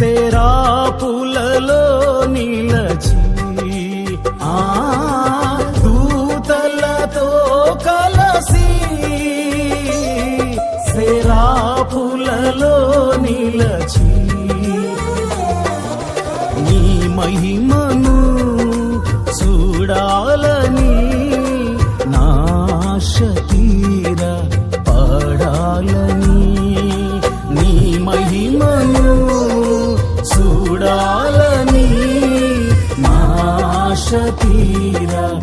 చేసేరా పూలలో నీలచి ఆ దూతలతో కలసి సేరా పూలలో నీలచి. నీ మహిమను చూడాలని আশা তীরা।